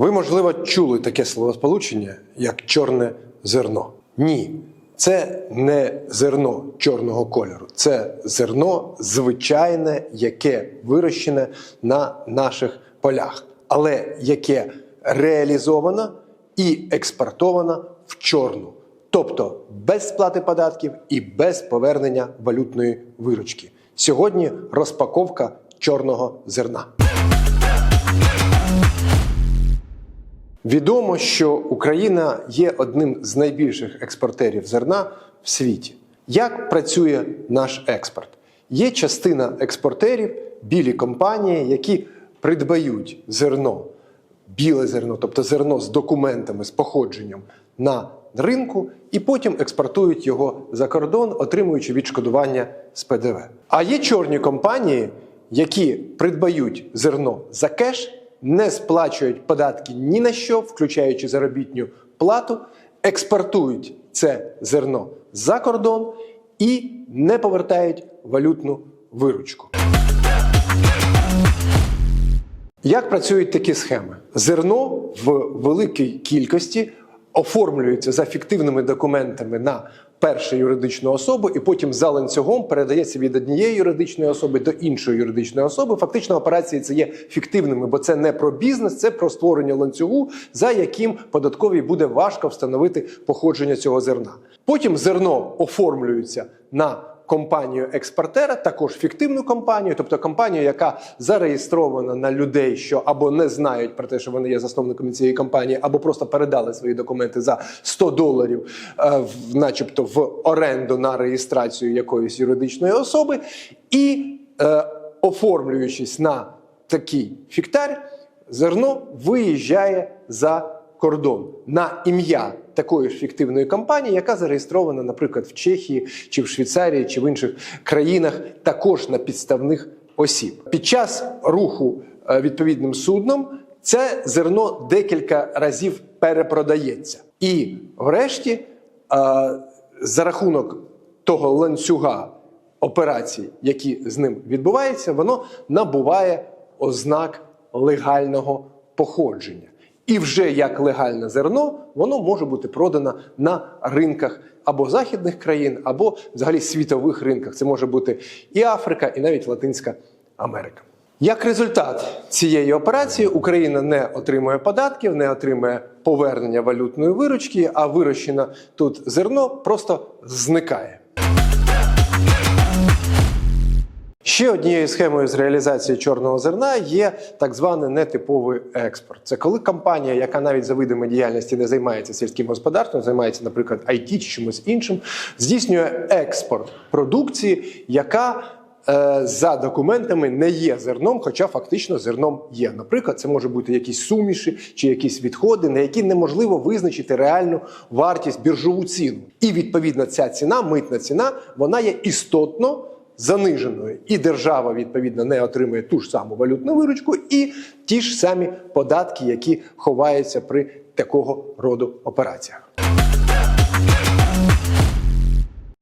Ви, можливо, чули таке словосполучення, як чорне зерно. Ні, це не зерно чорного кольору, це зерно звичайне, яке вирощене на наших полях, але яке реалізовано і експортовано в чорну, тобто без сплати податків і без повернення валютної виручки. Сьогодні розпаковка чорного зерна. Відомо, що Україна є одним з найбільших експортерів зерна в світі. Як працює наш експорт? Є частина експортерів, білі компанії, які придбають зерно, біле зерно, тобто зерно з документами, з походженням на ринку, і потім експортують його за кордон, отримуючи відшкодування з ПДВ. А є чорні компанії, які придбають зерно за кеш, не сплачують податки ні на що, включаючи заробітню плату, експортують це зерно за кордон і не повертають валютну виручку. Як працюють такі схеми? Зерно в великій кількості оформлюється за фіктивними документами на першу юридичну особу, і потім за ланцюгом передається від однієї юридичної особи до іншої юридичної особи. Фактично, операції це є фіктивними, бо це не про бізнес, це про створення ланцюгу, за яким податковій буде важко встановити походження цього зерна. Потім зерно оформлюється на компанію експортера, також фіктивну компанію, тобто компанію, яка зареєстрована на людей, що або не знають про те, що вони є засновниками цієї компанії, або просто передали свої документи за 100 доларів, е, начебто в оренду на реєстрацію якоїсь юридичної особи, і е, оформлюючись на такий фіктар, зерно виїжджає за кордон на ім'я такої ж фіктивної компанії, яка зареєстрована, наприклад, в Чехії чи в Швейцарії чи в інших країнах, також на підставних осіб. Під час руху е, відповідним судном це зерно декілька разів перепродається. І врешті, е, за рахунок того ланцюга операцій, які з ним відбуваються, воно набуває ознак легального походження. І вже як легальне зерно, воно може бути продано на ринках або західних країн, або взагалі світових ринках. Це може бути і Африка, і навіть Латинська Америка. Як результат цієї операції Україна не отримує податків, не отримує повернення валютної виручки, а вирощене тут зерно просто зникає. Ще однією схемою з реалізації чорного зерна є так званий нетиповий експорт. Це коли компанія, яка навіть за видами діяльності не займається сільським господарством, займається, наприклад, IT чи чимось іншим, здійснює експорт продукції, яка е, за документами не є зерном, хоча фактично зерном є. Наприклад, це може бути якісь суміші чи якісь відходи, на які неможливо визначити реальну вартість біржову ціну. І відповідно ця ціна, митна ціна, вона є істотно заниженою, і держава відповідно не отримує ту ж саму валютну виручку, і ті ж самі податки, які ховаються при такого роду операціях.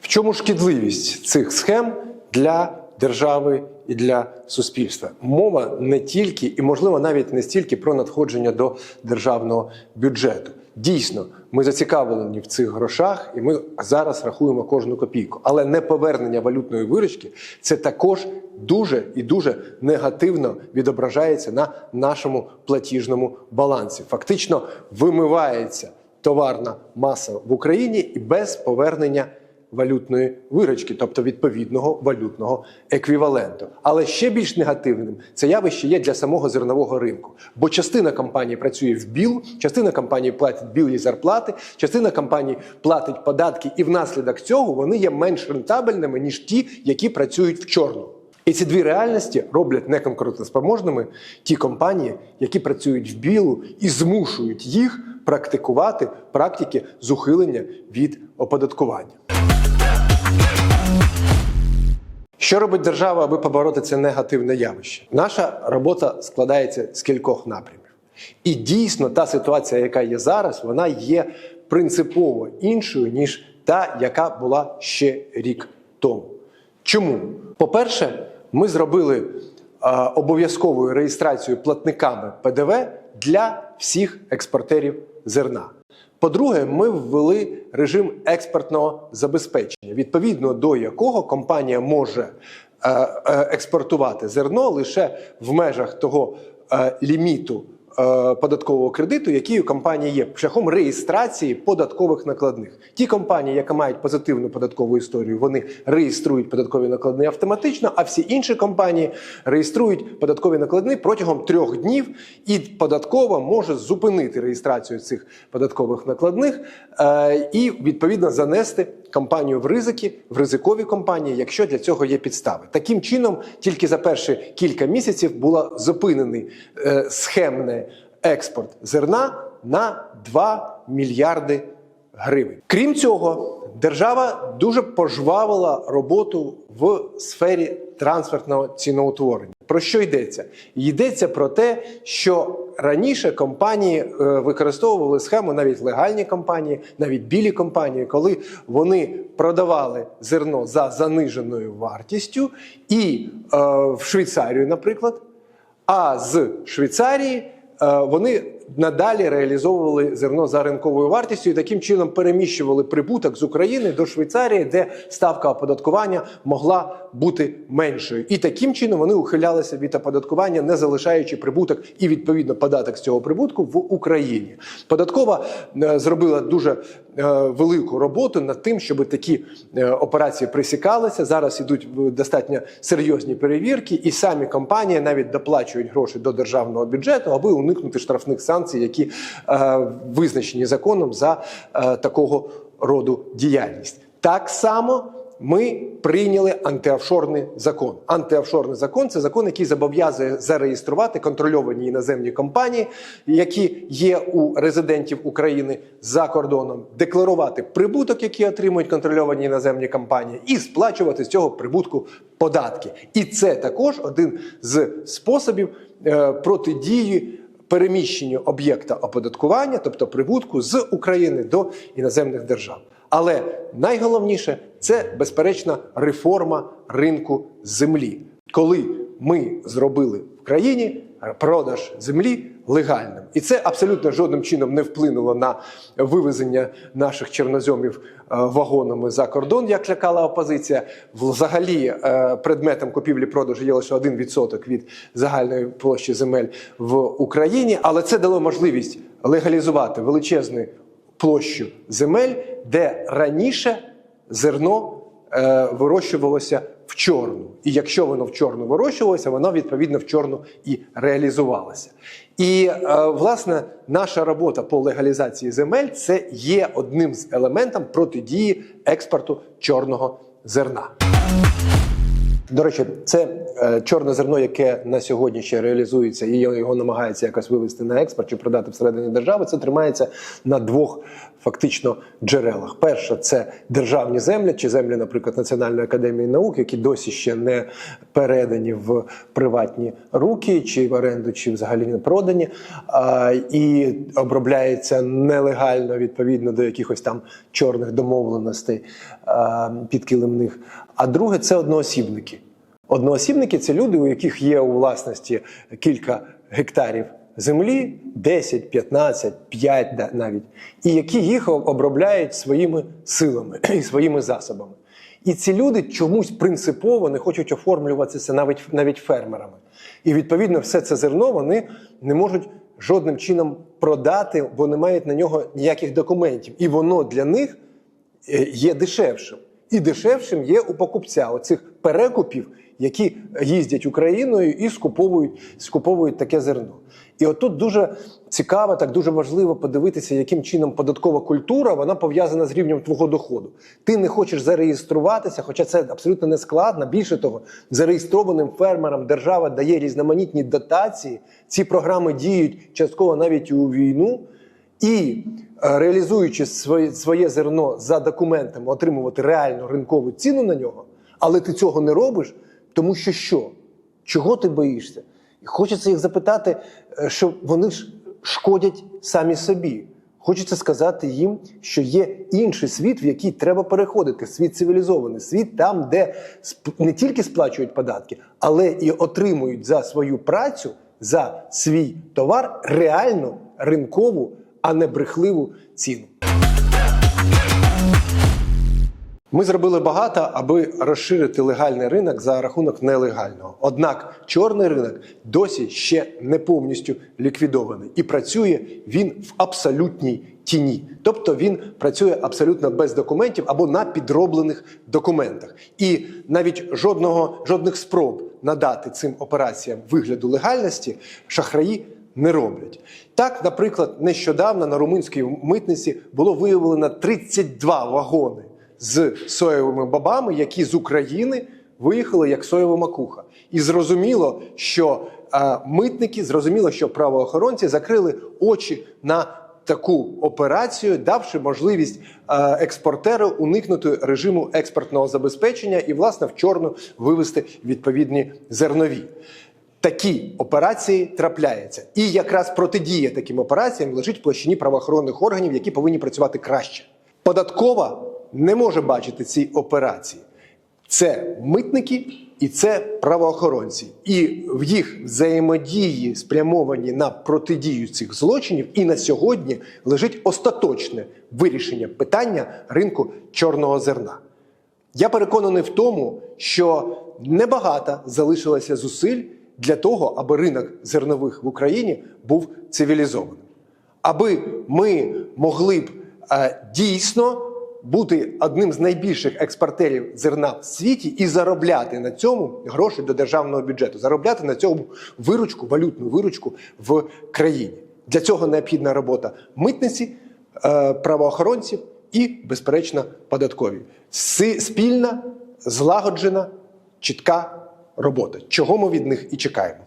В чому шкідливість цих схем для держави і для суспільства? Мова не тільки і, можливо, навіть не стільки про надходження до державного бюджету. Дійсно, ми зацікавлені в цих грошах, і ми зараз рахуємо кожну копійку. Але неповернення валютної виручки це також дуже і дуже негативно відображається на нашому платіжному балансі. Фактично вимивається товарна маса в Україні і без повернення валютної виручки, тобто відповідного валютного еквіваленту. Але ще більш негативним це явище є для самого зернового ринку. Бо частина компаній працює в біл, частина компаній платить білі зарплати, частина компаній платить податки, і внаслідок цього вони є менш рентабельними ніж ті, які працюють в чорну. І ці дві реальності роблять неконкурентоспроможними ті компанії, які працюють в білу і змушують їх практикувати практики з ухилення від оподаткування. Що робить держава, аби побороти це негативне явище? Наша робота складається з кількох напрямів. І дійсно, та ситуація, яка є зараз, вона є принципово іншою, ніж та, яка була ще рік тому. Чому? По-перше, ми зробили обов'язковою реєстрацією платниками ПДВ для всіх експортерів зерна. По-друге, ми ввели режим експортного забезпечення, відповідно до якого компанія може е, е, експортувати зерно лише в межах того е, ліміту податкового кредиту, який у компанії є, шляхом реєстрації податкових накладних. Ті компанії, які мають позитивну податкову історію, вони реєструють податкові накладні автоматично, а всі інші компанії реєструють податкові накладні протягом трьох днів, і податкова може зупинити реєстрацію цих податкових накладних е, і відповідно занести компанію в ризики, в ризикові компанії, якщо для цього є підстави. Таким чином, тільки за перші кілька місяців було зупинений е, схемний експорт зерна на 2 мільярди гривень. Крім цього, держава дуже пожвавила роботу в сфері трансфертного ціноутворення. Про що йдеться? Йдеться про те, що раніше компанії е, використовували схему, навіть легальні компанії, навіть білі компанії, коли вони продавали зерно за заниженою вартістю і е, в Швейцарію, наприклад, а з Швейцарії е, вони надалі реалізовували зерно за ринковою вартістю і таким чином переміщували прибуток з України до Швейцарії, де ставка оподаткування могла бути меншою. І таким чином вони ухилялися від оподаткування, не залишаючи прибуток і відповідно податок з цього прибутку в Україні. Податкова е, зробила дуже е, велику роботу над тим, щоб такі е, операції присікалися. Зараз ідуть достатньо серйозні перевірки, і самі компанії навіть доплачують гроші до державного бюджету, аби уникнути штрафних санкцій, які е, визначені законом за е, такого роду діяльність. Так само. Ми прийняли антиофшорний закон. Антиофшорний закон це закон, який зобов'язує зареєструвати контрольовані іноземні компанії, які є у резидентів України за кордоном, декларувати прибуток, який отримують контрольовані іноземні компанії, і сплачувати з цього прибутку податки. І це також один з способів е, протидії переміщенню об'єкта оподаткування, тобто прибутку з України до іноземних держав. Але найголовніше це безперечна реформа ринку землі, коли ми зробили в країні продаж землі легальним, і це абсолютно жодним чином не вплинуло на вивезення наших чорноземів е, вагонами за кордон, як лякала опозиція. Взагалі, е, предметом купівлі-продажу є лише 1% від загальної площі земель в Україні, але це дало можливість легалізувати величезну площу земель, де раніше зерно е, вирощувалося в чорну. І якщо воно в чорну вирощувалося, воно відповідно в чорну і реалізувалося. І е, власне наша робота по легалізації земель це є одним з елементів протидії експорту чорного зерна. До речі, це е, чорне зерно, яке на сьогодні ще реалізується, і його намагається якось вивести на експорт чи продати всередині держави. Це тримається на двох фактично джерелах. Перше це державні землі чи землі, наприклад, Національної академії наук, які досі ще не передані в приватні руки, чи в оренду, чи взагалі не продані, і обробляється нелегально відповідно до якихось там чорних домовленостей підкилимних. А друге це одноосібники. Одноосібники це люди, у яких є у власності кілька гектарів землі, 10, 15, 5 навіть, і які їх обробляють своїми силами і своїми засобами. І ці люди чомусь принципово не хочуть оформлюватися навіть, навіть фермерами. І відповідно все це зерно вони не можуть жодним чином продати, бо не мають на нього ніяких документів. І воно для них е, є дешевшим. І дешевшим є у покупця оцих перекупів, які їздять Україною і скуповують, скуповують таке зерно. І отут дуже цікаво, так дуже важливо подивитися, яким чином податкова культура вона пов'язана з рівнем твого доходу. Ти не хочеш зареєструватися, хоча це абсолютно не складно. Більше того, зареєстрованим фермерам держава дає різноманітні дотації. Ці програми діють частково навіть у війну. І е, реалізуючи своє, своє зерно за документами, отримувати реальну ринкову ціну на нього, але ти цього не робиш, тому що що? Чого ти боїшся? І хочеться їх запитати, е, що вони ж шкодять самі собі. Хочеться сказати їм, що є інший світ, в який треба переходити. Світ цивілізований, світ там, де не тільки сплачують податки, але і отримують за свою працю, за свій товар реальну ринкову, а не брехливу ціну. Ми зробили багато, аби розширити легальний ринок за рахунок нелегального. Однак чорний ринок досі ще не повністю ліквідований і працює він в абсолютній тіні. Тобто він працює абсолютно без документів або на підроблених документах. І навіть жодного жодних спроб надати цим операціям вигляду легальності шахраї не роблять. Так, наприклад, нещодавно на румунській митниці було виявлено 32 вагони з соєвими бобами, які з України виїхали як соєва макуха. І зрозуміло, що е, митники, зрозуміло, що правоохоронці закрили очі на таку операцію, давши можливість е, експортеру уникнути режиму експортного забезпечення і, власне, в чорну вивести відповідні зернові. Такі операції трапляються. І якраз протидія таким операціям лежить в площині правоохоронних органів, які повинні працювати краще. Податкова не може бачити ці операції. Це митники і це правоохоронці. І в їх взаємодії спрямовані на протидію цих злочинів. І на сьогодні лежить остаточне вирішення питання ринку чорного зерна. Я переконаний в тому, що небагато залишилося зусиль для того, аби ринок зернових в Україні був цивілізованим, аби ми могли б е, дійсно бути одним з найбільших експортерів зерна в світі і заробляти на цьому гроші до державного бюджету, заробляти на цьому виручку, валютну виручку в країні. Для цього необхідна робота митниці, е, правоохоронців і, безперечно, податкові. Спільна, злагоджена, чітка робота. Чого ми від них і чекаємо.